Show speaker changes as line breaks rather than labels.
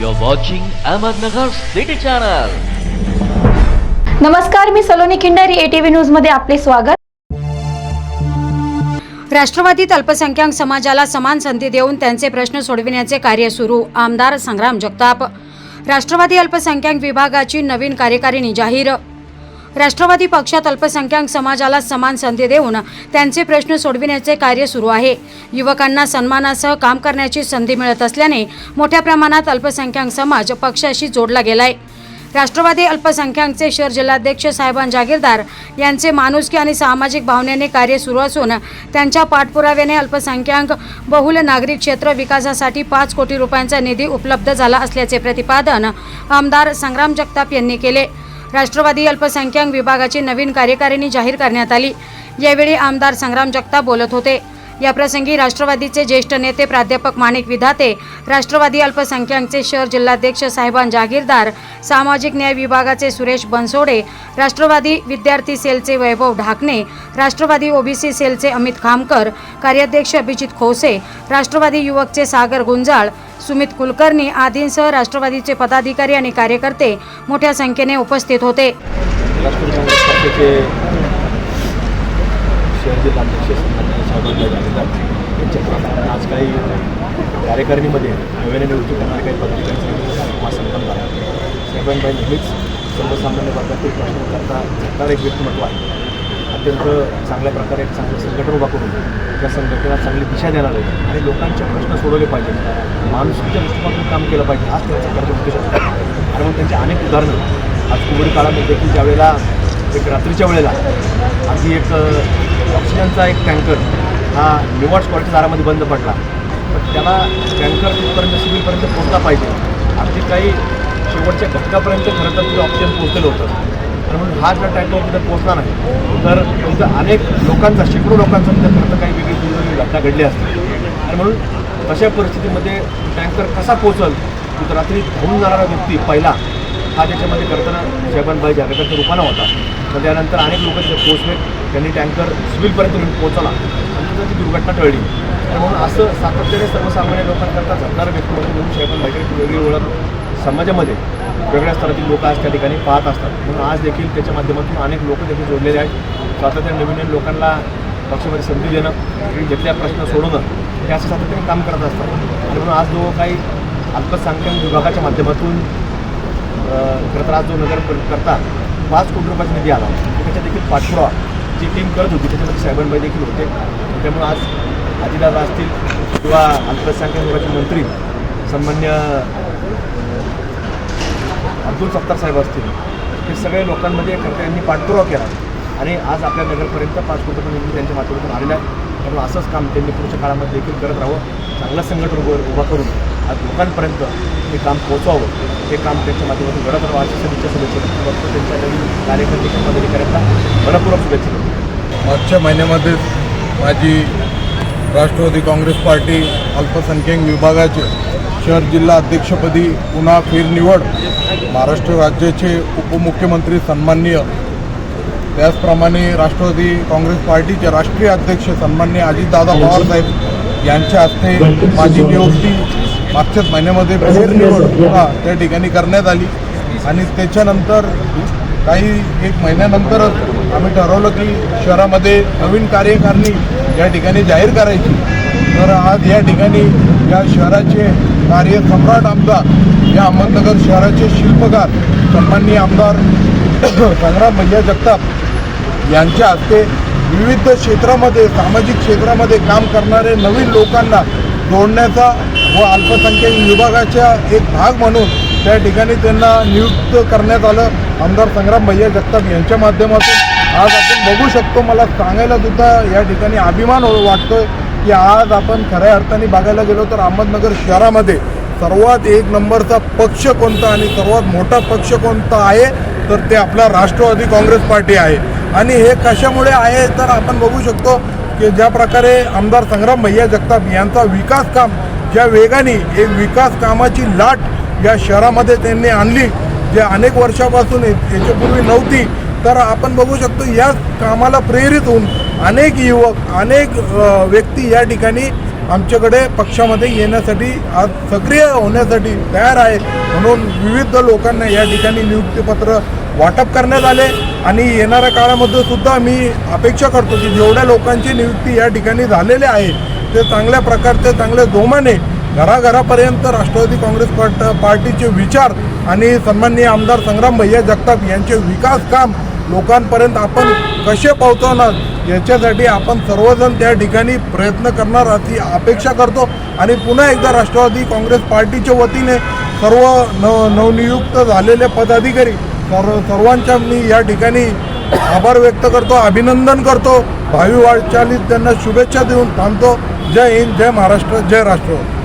You're watching Ahmednagar City Channel.
नमस्कार मी Saloni Khindari ATV न्यूजमध्ये आपले स्वागत.
राष्ट्रवादीत अल्पसंख्याक समाजाला समान संधी देऊन त्यांचे प्रश्न सोडविण्याचे कार्य सुरू आमदार संग्राम जगताप. राष्ट्रवादी अल्पसंख्याक विभागाची नवीन कार्यकारिणी जाहीर. राष्ट्रवादी पक्षात अल्पसंख्याक समाजाला समान संधी देऊन त्यांचे प्रश्न सोडविण्याचे कार्य सुरू आहे. युवकांना सन्मानासह काम करण्याची संधी मिळत असल्याने मोठ्या प्रमाणात अल्पसंख्याक समाज पक्षाशी जोडला गेलाय. राष्ट्रवादी अल्पसंख्याकचे शहर जिल्हाध्यक्ष साहेबान जागीरदार यांचे माणुसकी आणि सामाजिक भावनेने कार्य सुरू असून त्यांच्या पाठपुराव्याने अल्पसंख्याक बहुल नागरिक क्षेत्र विकासासाठी पाच कोटी रुपयांचा निधी उपलब्ध झाला असल्याचे प्रतिपादन आमदार संग्राम जगताप यांनी केले. राष्ट्रवादी अल्पसंख्याक विभागाची नवीन कार्यकारिणी जाहीर करण्यात आली. यावेळी आमदार संग्राम जगताप बोलत होते. याप्रसंगी राष्ट्रवादीचे ज्येष्ठ नेते प्राध्यापक माणिक विधाते राष्ट्रवादी अल्पसंख्याकचे शहर जिल्हाध्यक्ष साहेबान जागीरदार सामाजिक न्याय विभागाचे सुरेश बनसोडे राष्ट्रवादी विद्यार्थी सेलचे वैभव ढाकणे राष्ट्रवादी ओबीसी सेलचे अमित खामकर कार्याध्यक्ष अभिजित खोसे राष्ट्रवादी युवकचे सागर गुंजाळ सुमित कुलकर्णी आदींसह राष्ट्रवादीचे पदाधिकारी आणि कार्यकर्ते मोठ्या संख्येने उपस्थित होते.
आज काही कार्यकारिणीमध्ये नव्याने नियुक्ती करणारे काही पदाधिकारी हा नेहमीच सर्वसामान्य वर्गातील प्रश्न करता झटणारे एक व्यक्तिमत्व आहे. अत्यंत चांगल्या प्रकारे एक चांगलं संघटन उभा करून त्या संघटनेला चांगली दिशा देणार लागेल आणि लोकांचे प्रश्न सोडवले पाहिजे माणुसकीच्या दृष्टिकोनातून काम केलं पाहिजे. हाच त्यांचा खरं उद्देश असतो आणि मग त्यांचे अनेक उदाहरणं. आज कोविड काळामध्ये देखील ज्यावेळेला एक रात्रीच्या वेळेला अगदी एक ऑक्सिजनचा एक टँकर हा निवाड स्पॉटच्या दारामध्ये बंद पडला. तर त्याला टँकर तिथपर्यंत सिव्हिलपर्यंत पोहोचला पाहिजे. अगदी काही शेवटच्या घटकापर्यंत खरं तर तिथं ऑक्सिजन पोहोचलेलं होतं. तर म्हणून हा जर टँकर तिथं पोचला नाही तर तिथं अनेक लोकांचा शेकडो लोकांचा तिथं खरं तर काही वेगळी दुर्दैवी घटना घडली असते. आणि म्हणून तशा परिस्थितीमध्ये टँकर कसा पोचल तिथं रात्री धावून जाणारा व्यक्ती पहिला हा त्याच्यामध्ये करताना साहेबांबाई जागेकरच्या रूपानं होता. तर त्यानंतर अनेक लोक तिथे पोहोचले त्यांनी टँकर सिव्हिलपर्यंत नेऊन पोहोचला. आणि तिथं ती दुर्घटना टळली. तर म्हणून असं सातत्याने सर्वसामान्य लोकांकरता झटणारं व्यक्ती म्हणून साहेबांबाईकडे वेगळी ओळख समाजामध्ये वेगळ्या स्तरातील लोक आज त्या ठिकाणी पाहत असतात. म्हणून आज देखील त्याच्या माध्यमातून अनेक लोक देखील जोडलेले आहेत. स्वातंत्र्य नवीन नवीन लोकांना पक्षामध्ये संधी देणं घेतल्या प्रश्न सोडवणं हे असं सातत्याने काम करत असतात. आणि म्हणून आज जो काही अल्पसंख्याक विभागाच्या माध्यमातून अ, खरं तर आज जो नगर करता पाच कोटी रुपयाचा निधी आला. त्याच्या देखील पाठपुरावा जी टीम करत होती त्याच्यामध्ये साहेबांबाई देखील होते. त्यामुळे आज अजितदादा असतील किंवा अल्पसंख्याक विभागाचे मंत्री सन्मान्य अब्दुल सत्तार साहेब असतील हे सगळे लोकांमध्ये खरं यांनी पाठपुरावा केला. आणि आज आपल्या नगरपर्यंत पाच कोटी रुपये निधी त्यांच्या माध्यमातून आलेला आहे त्यामुळे असंच काम त्यांनी पुढच्या काळामध्ये देखील करत राहावं. चांगलं संघटन उभं उभा करून आज लोकांपर्यंत हे काम पोहोचवावं. हे काम त्यांच्या माध्यमातून घडत राहावं अशी सदिच्छा शुभेच्छा फक्त त्यांच्या नवीन कार्यकर्त्याच्या पदाधिकाऱ्यांना मनपूर्वक शुभेच्छा
मागच्या महिन्यामध्येच माझी राष्ट्रवादी काँग्रेस पार्टी अल्पसंख्याक विभागाचे शहर जिल्हा अध्यक्षपदी पुन्हा फेरनिवड. महाराष्ट्र राज्याचे उपमुख्यमंत्री सन्माननीय. त्याचप्रमाणे राष्ट्रवादी काँग्रेस पार्टीचे राष्ट्रीय अध्यक्ष सन्माननीय अजितदादा पवार साहेब यांच्या हस्ते माझी नियुक्ती मागच्याच महिन्यामध्ये फेरनिवड त्या ठिकाणी करण्यात आली. आणि त्याच्यानंतर काही एक महिन्यानंतरच आम्ही ठरवलं की शहरामध्ये नवीन कार्यकारिणी या ठिकाणी जाहीर करायची. तर आज या ठिकाणी या शहराचे कार्य सम्राट आमदार या अहमदनगर शहराचे शिल्पकार सन्माननीय आमदार संग्राम भैया जगताप यांच्या हस्ते विविध क्षेत्रामध्ये सामाजिक क्षेत्रामध्ये काम करणारे नवीन लोकांना जोडण्याचा व अल्पसंख्याक विभागाच्या एक भाग म्हणून त्या ठिकाणी त्यांना नियुक्त करण्यात आलं. आमदार संग्राम भैया जगताप यांच्या माध्यमातून आज आपण बघू शकतो. मला सांगायला सुद्धा या ठिकाणी अभिमान वाटतोय. की आज आपण खऱ्या अर्थाने बघायला गेलो तर अहमदनगर शहरामध्ये सर्वात एक नंबरचा पक्ष कोणता आणि सर्वात मोठा पक्ष कोणता आहे तर ते आपला राष्ट्रवादी काँग्रेस पार्टी आहे. आणि हे कशामुळे आहे तर आपण बघू शकतो की ज्या प्रकारे आमदार संग्राम भैया जगताप यांचा विकास काम ज्या वेगाने एक विकास कामाची लाट या शहरामध्ये त्यांनी आणली जे अनेक वर्षापासून याच्यापूर्वी नव्हती तर आपण बघू शकतो याच कामाला प्रेरित होऊन अनेक युवक अनेक व्यक्ती या ठिकाणी आमच्याकडे पक्षामध्ये येण्यासाठी आज सक्रिय होण्यासाठी तयार आहेत. म्हणून विविध लोकांना या ठिकाणी नियुक्तीपत्र वाटप करण्यात आले आणि येणाऱ्या काळामध्ये सुद्धा मी अपेक्षा करतो की जेवढ्या लोकांची नियुक्ती या ठिकाणी झालेली आहे ते चांगल्या प्रकारचे चांगले जोमाने घराघरापर्यंत राष्ट्रवादी काँग्रेस पार्ट पार्टीचे विचार आणि सन्माननीय आमदार संग्राम भैया जगताप यांचे विकास काम लोकांपर्यंत आपण कसे पोहोचवणार याच्यासाठी आपण सर्वजण त्या ठिकाणी प्रयत्न करणार अशी अपेक्षा करतो. आणि पुन्हा एकदा राष्ट्रवादी काँग्रेस पार्टीच्या वतीने सर्व नव नवनियुक्त झालेले पदाधिकारी सर्व सर्वांच्या मी या ठिकाणी आभार व्यक्त करतो अभिनंदन करतो. भावी वाटचालीत त्यांना शुभेच्छा देऊन थांबतो. जय हिंद जय महाराष्ट्र जय राष्ट्रवादी.